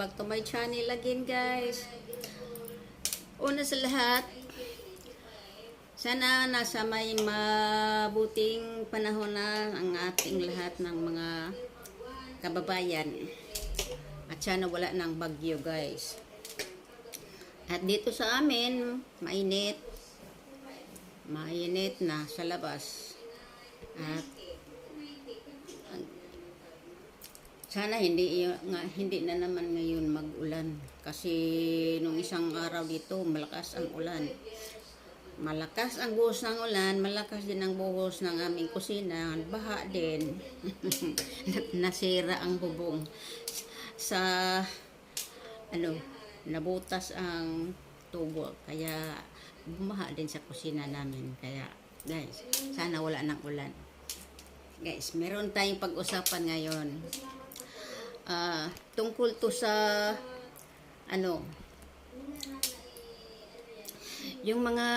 back to my channel again guys. Una sa lahat, sana nasa may mabuting panahon na ang ating lahat ng mga kababayan. At sana wala ng bagyo guys. At dito sa amin, mainit. Mainit na sa labas. At sana hindi nga hindi na naman ngayon mag-ulan kasi nung isang araw dito malakas ang ulan. Malakas ang buhos ng ulan, malakas din ang buhos ng aming kusina, baha din. Nasira ang bubong sa ano, nabutas ang tubo kaya bumaha din sa kusina namin kaya guys, sana wala ng ulan. Guys, meron tayong pag-usapan ngayon. Ah, tungkol to sa ano yung mga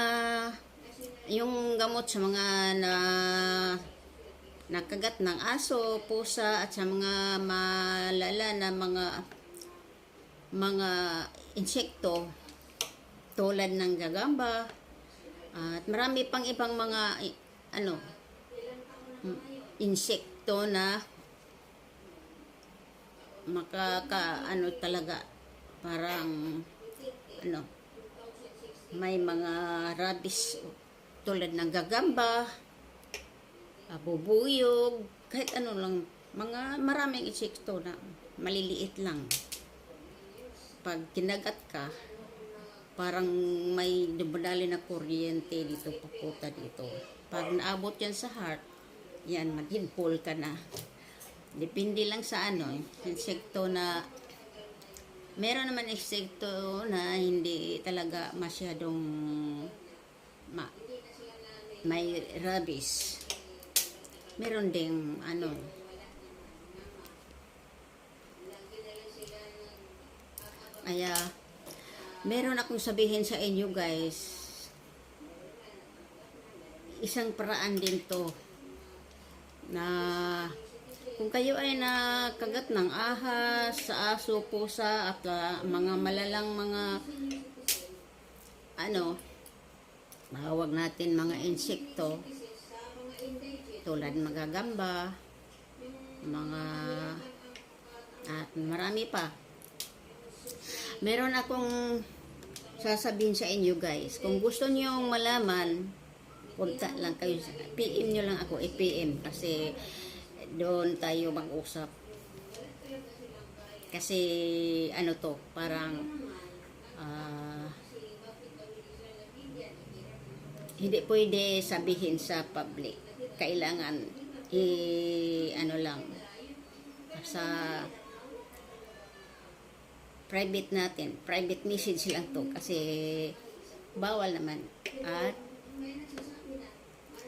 yung gamot sa mga na nakagat ng aso, pusa at sa mga malala na mga mga insekto tulad ng gagamba at marami pang ibang mga ano mm, insekto na makaka ano talaga parang ano may mga rabies tulad ng gagamba bubuyog kahit ano lang mga maraming insekto na maliliit lang. Pag kinagat ka parang may dumadali na kuryente dito paputa dito. Pag naabot yan sa heart yan mag-hinpol ka na Depende lang sa ano, insekto na meron naman insekto na hindi talaga masyadong ma, may rabies. Meron ding ano Kaya meron akong sabihin sa inyo guys. Isang paraan din to na kung kayo ay nakagat ng ahas, sa aso, pusa, at ah, mga malalang mga ano, mahawag natin mga insekto, tulad magagamba, mga at marami pa. Meron akong sasabihin sa inyo guys. Kung gusto niyo malaman, punta lang kayo. PM nyo lang ako, i-PM kasi doon tayo mag-usap. Kasi ano to, parang ah, hindi pwede sabihin sa public. Kailangan i ano lang sa private natin, private message lang to kasi bawal naman at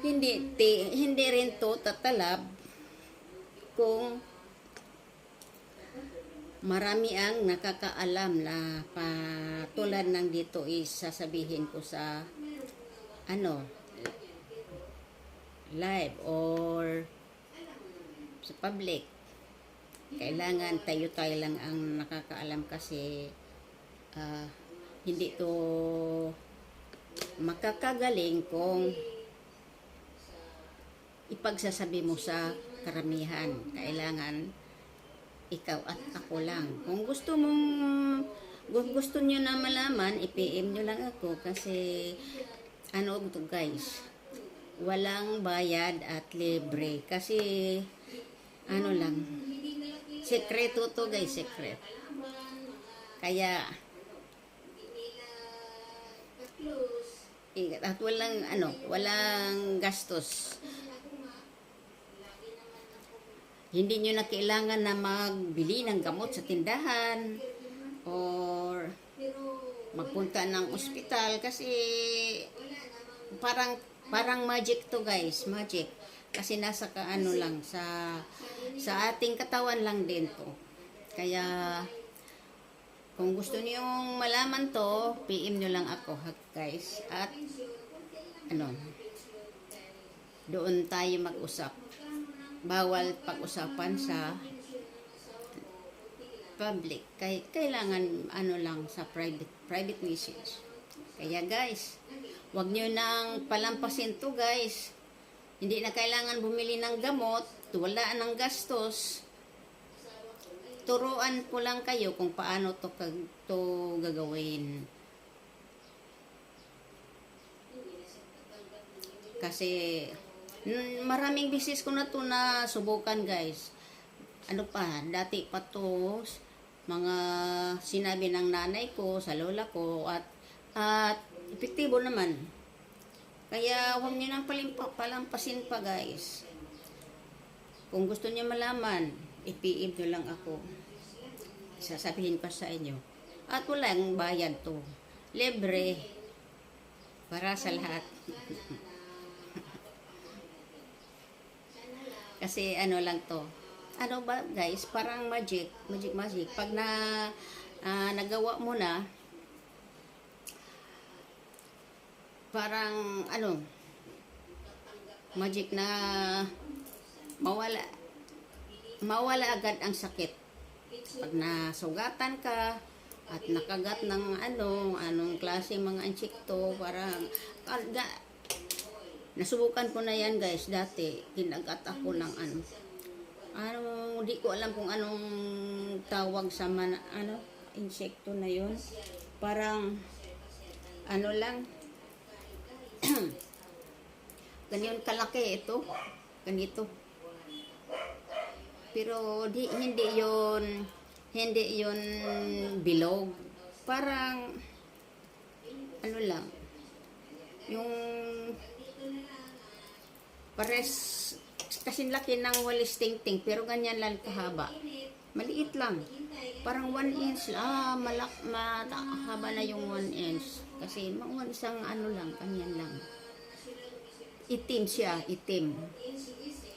hindi ti, hindi rin to tatalab kung marami ang nakakaalam na patulad ng dito is sasabihin ko sa ano live or sa public. Kailangan tayo-tayo lang ang nakakaalam kasi ah, hindi to makakagaling kung ipagsasabi mo sa karamihan. Kailangan ikaw at ako lang. Kung gusto mong kung gusto nyo na malaman, i-PM nyo lang ako kasi ano to guys, walang bayad at libre kasi ano lang, sekreto to guys, sekret. Kaya at walang ano, walang gastos. Hindi nyo na kailangan na magbili ng gamot sa tindahan or magpunta ng ospital kasi parang parang magic to guys, magic. Kasi nasa ka ano lang sa sa ating katawan lang din to. Kaya kung gusto niyong malaman to, PM nyo lang ako guys. At ano, doon tayo mag-usap. Bawal pag-usapan sa public. Kay, kailangan ano lang sa private private message. Kaya guys, wag nyo nang palampasin to guys. Hindi na kailangan bumili ng gamot, wala ng gastos. Turuan ko lang kayo kung paano to, to gagawin. Kasi maraming bisis ko na to na subukan guys. Ano pa, dati pa to mga sinabi ng nanay ko, sa lola ko at at epektibo naman. Kaya huwag niyo nang palampasin pa guys. Kung gusto niyo malaman, i-PM nyo lang ako. Sasabihin ko sa inyo. At walang bayad to. Libre. Para sa lahat. Kasi ano lang to. Ano ba guys, parang magic, magic magic. Pag na ah, nagawa mo na, parang ano, magic na mawala mawala agad ang sakit. Pag nasugatan ka at nakagat ng ano, anong klase mga insekto, parang karga, nasubukan ko na yan guys dati, kinagat ako ng ano, ano, di ko alam kung anong tawag sa man, ano, insekto na yun. Parang, ano lang, ganyan kalaki ito, ganito. Pero di hindi yon hindi yon bilog. Parang ano lang yung pares kasing laki ng walis tingting pero ganyan lang kahaba. Maliit lang. Parang 1 inch. Ah, malak, mahaba na yung 1 inch. Kasi mga isang ano lang, kanyan lang. Itim siya, itim.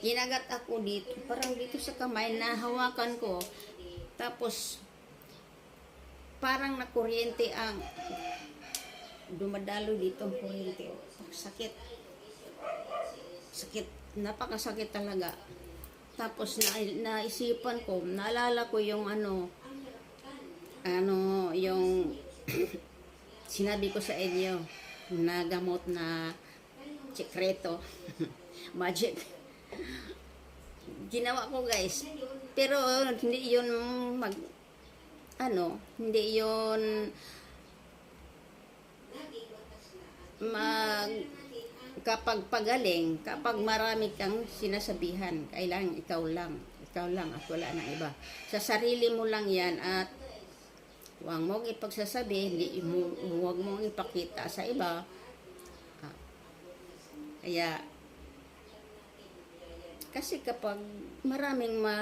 Ginagat ako dito, parang dito sa kamay, nahawakan ko. Tapos, parang nakuryente ang dumadalo dito ang kuryente. Sakit. Sakit. Napakasakit talaga. Tapos, na, naisipan ko, naalala ko yung ano, ano, yung sinabi ko sa inyo, na gamot na sekreto, magic ginawa ko guys. Pero hindi yun mag ano, hindi yun mag kapag pagaling, kapag marami kang sinasabihan, kailangan ikaw lang, ikaw lang at wala nang iba. Sa sarili mo lang yan at huwag mong ipagsasabi, hindi mo, huwag mong ipakita sa iba. Ah, Kaya, kasi kapag maraming ma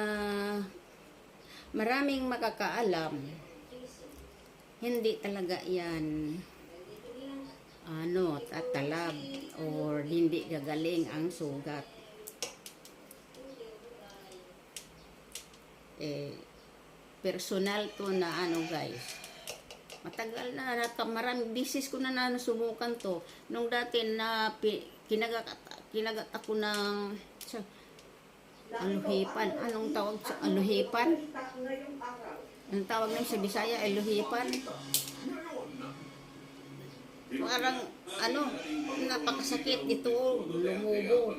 maraming makakaalam, hindi talaga yan ano, tatalab or hindi gagaling ang sugat. Eh, personal to na ano guys. Matagal na, maraming bisis ko na nasubukan to. Nung dati na kinagat, kinagat ako ng aluhipan. Anong tawag sa aluhipan? Anong tawag ng sa Bisaya? Aluhipan? Parang, ano, napakasakit ito, lumubo.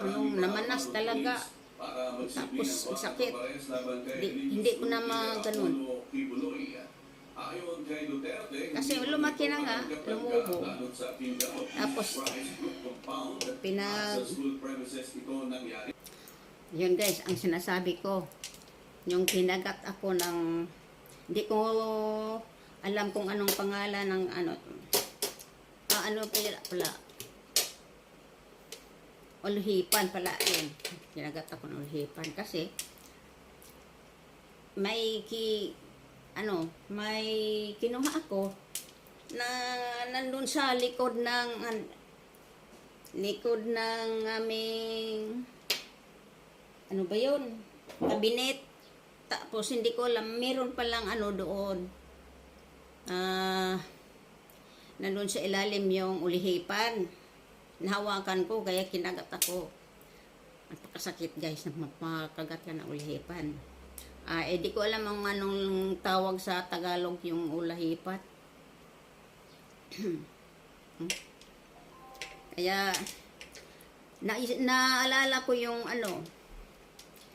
Anong namanas talaga. Tapos, sakit. Hindi, hindi ko na maganon. Kasi lumaki na nga, lumubo. Tapos, pinag... Yun guys, ang sinasabi ko, yung kinagat ako ng... Hindi ko alam kung anong pangalan ng ano. Ano pala pala. Ulhipan pala yun. Kinagat ako ng ulhipan kasi may ki ano, may kinuha ako na nandun sa likod ng likod ng aming ano ba yun? Kabinet. Tapos hindi ko alam, meron palang ano doon. Ah, nandun sa ilalim yung ulihipan. Nahawakan ko, kaya kinagat ako. Napakasakit guys, na mapakagat ka ng ulihipan. Ah, eh di ko alam ang anong tawag sa Tagalog yung ulahipat. Kaya na, naalala ko yung ano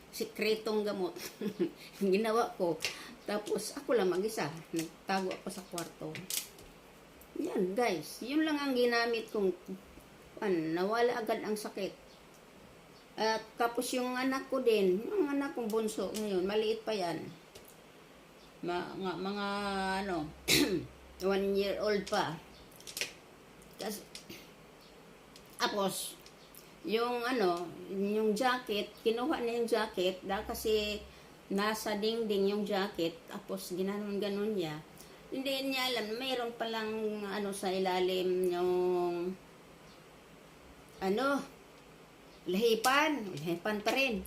sikretong gamot ginawa ko tapos ako lang mag-isa nagtago ako sa kwarto yan guys. Yun lang ang ginamit kong ano, nawala agad ang sakit. At tapos yung anak ko din yung anak kong bunso ngayon maliit pa yan. Mga, mga ano one year old pa. Tas, tapos yung ano, yung jacket, kinuha niya yung jacket dahil kasi nasa dingding yung jacket tapos ginanon-ganon niya. Hindi niya alam, mayroon palang ano sa ilalim yung ano, lahipan, lahipan pa rin.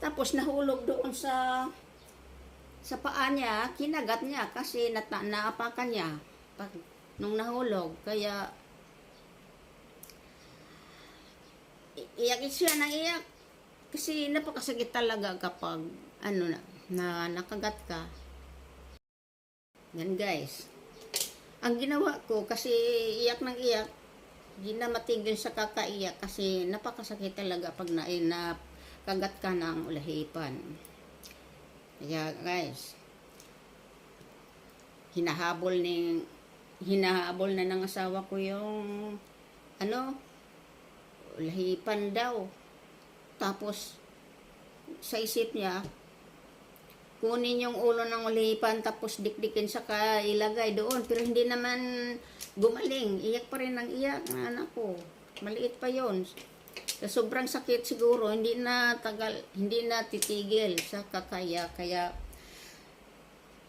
Tapos nahulog doon sa sa paa niya, kinagat niya kasi nata, naapakan niya pag, nung nahulog. Kaya iyak siya nang iyak. Kasi napakasakit talaga kapag ano na, na nakagat ka. Yan guys. Ang ginawa ko kasi iyak nang iyak, hindi na matigil sa kakaiyak kasi napakasakit talaga pag na, eh, na kagat ka ng ulahipan. Kaya guys, hinahabol ni hinahabol na ng asawa ko yung ano lahipan daw. Tapos, sa isip niya, kunin yung ulo ng lahipan tapos dikdikin sa kailagay doon. Pero hindi naman gumaling. Iyak pa rin ang iyak ng anak ko. Maliit pa yon Sa sobrang sakit siguro, hindi na tagal, hindi na titigil sa kakaya. Kaya,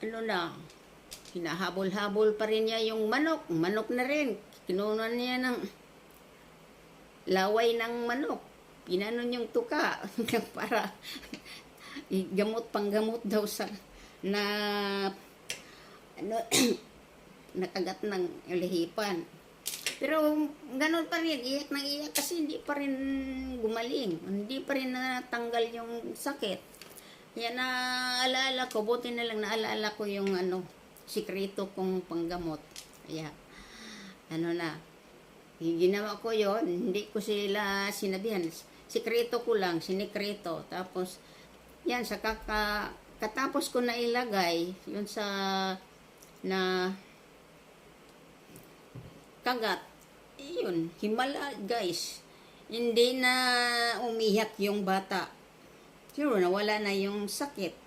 ano na, hinahabol-habol pa rin niya yung manok. Manok na rin. Kinunan niya ng laway ng manok. Pinanon yung tuka para gamot panggamot daw sa na ano nakagat ng lihipan. Pero ganun pa rin, iyak na iyak kasi hindi pa rin gumaling. Hindi pa rin natanggal yung sakit. Kaya naalala ko, buti na lang naalala ko yung ano, sikreto kong panggamot. Kaya, ano na, ginawa ko yon hindi ko sila sinabihan. Sikreto ko lang, sinikreto. Tapos, yan, sa kaka, katapos ko na ilagay, yun sa, na, kagat, yun, himala, guys. Hindi na umiyak yung bata. Siguro, nawala na yung sakit.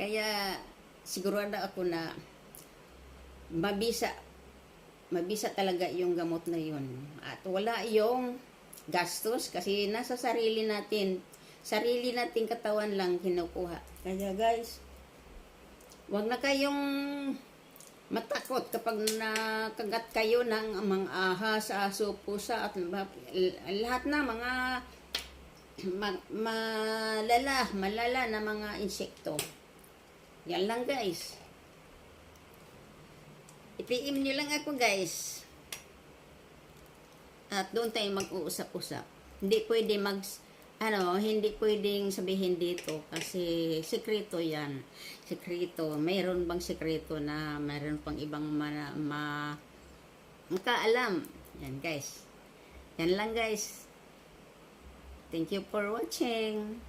Kaya, sigurado ako na, mabisa mabisa talaga yung gamot na yun. At wala yung gastos kasi nasa sarili natin, sarili nating katawan lang kinukuha. Kaya guys, wag na kayong matakot kapag nakagat kayo ng mga ahas, aso, pusa at lahat na mga ma- malala, malala na mga insekto. Yan lang guys. I-PM nyo lang ako guys. At doon tayo mag-uusap-usap. Hindi pwede mag, ano, hindi pwedeng sabihin dito kasi sekreto yan. Sekreto. Mayroon bang sekreto na mayroon pang ibang ma, ma makaalam. Yan guys. Yan lang guys. Thank you for watching.